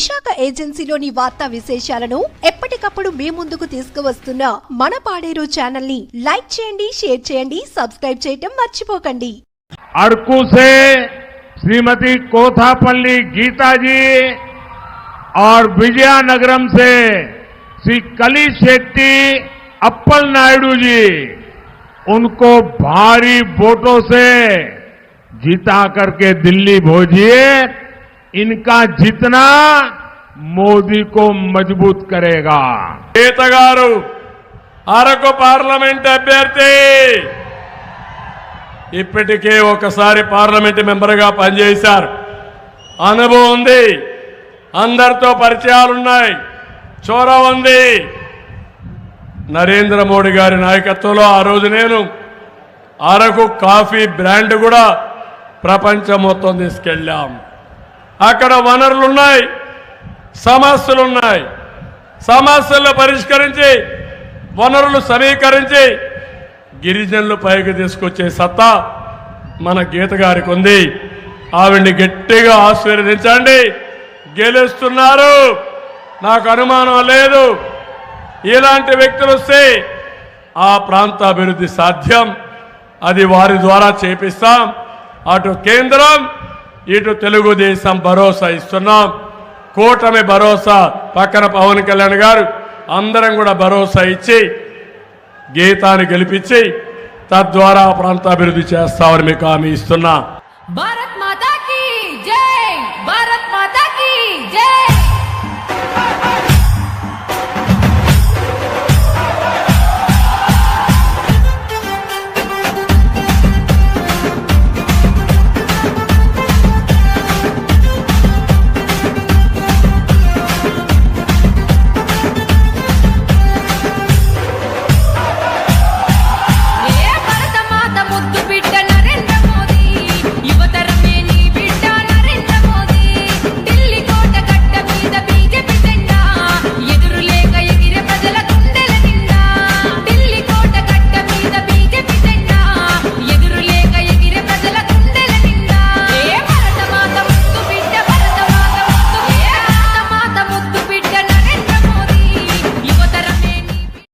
విశాఖ ఏజెన్సీలోని వార్తా విశేషాలను ఎప్పటికప్పుడు మీ ముందుకు తీసుకువస్తున్న మన పాడేరు ఛానల్ ని లైక్ చేయండి షేర్ చేయండి సబ్స్క్రైబ్ చేయటం మర్చిపోకండి अरकू से श्रीमती कोथापल्ली गीता जी और विजयानगरम से श्री कली शेट्टी अप्पल नायडू जी उनको भारी वोटों से जीता करके दिल्ली भेजिए ఇన్కా జితనా మోదీకో మజబూత్ కరేగా గీత గారు అరకు పార్లమెంట్ అభ్యర్థి! ఇప్పటికే ఒకసారి పార్లమెంట్ మెంబర్గా పనిచేశారు. అనుభవం ఉంది. అందరితో పరిచయాలున్నాయి. చోర ఉంది. నరేంద్ర మోడీ గారి నాయకత్వంలో ఆ రోజు నేను అరకు కాఫీ బ్రాండ్ కూడా ప్రపంచం మొత్తం తీసుకెళ్ళాం. అక్కడ వనరులున్నాయి సమస్యలున్నాయి. సమస్యలు పరిష్కరించి వనరులు సమీకరించి గిరిజనులు పైకి తీసుకొచ్చే సత్తా మన గీత గారికి ఉంది. ఆవిడ్ని గట్టిగా ఆశీర్వదించండి. గెలుస్తున్నారు. నాకు అనుమానం లేదు. ఇలాంటి వ్యక్తులు వస్తే ఆ ప్రాంత అభివృద్ధి సాధ్యం. అది వారి ద్వారా చేపిస్తాం. అటు కేంద్రం ఇటు తెలుగుదేశం భరోసా ఇస్తున్నాం. కూటమి భరోసా పక్కన పవన్ కళ్యాణ్ గారు అందరం కూడా భరోసా ఇచ్చి గీతాన్ని గెలిపించి తద్వారా ప్రాంత అభివృద్ధి చేస్తామని మీకు హామీ ఇస్తున్నా. భారత్ జై! భారత్ జై!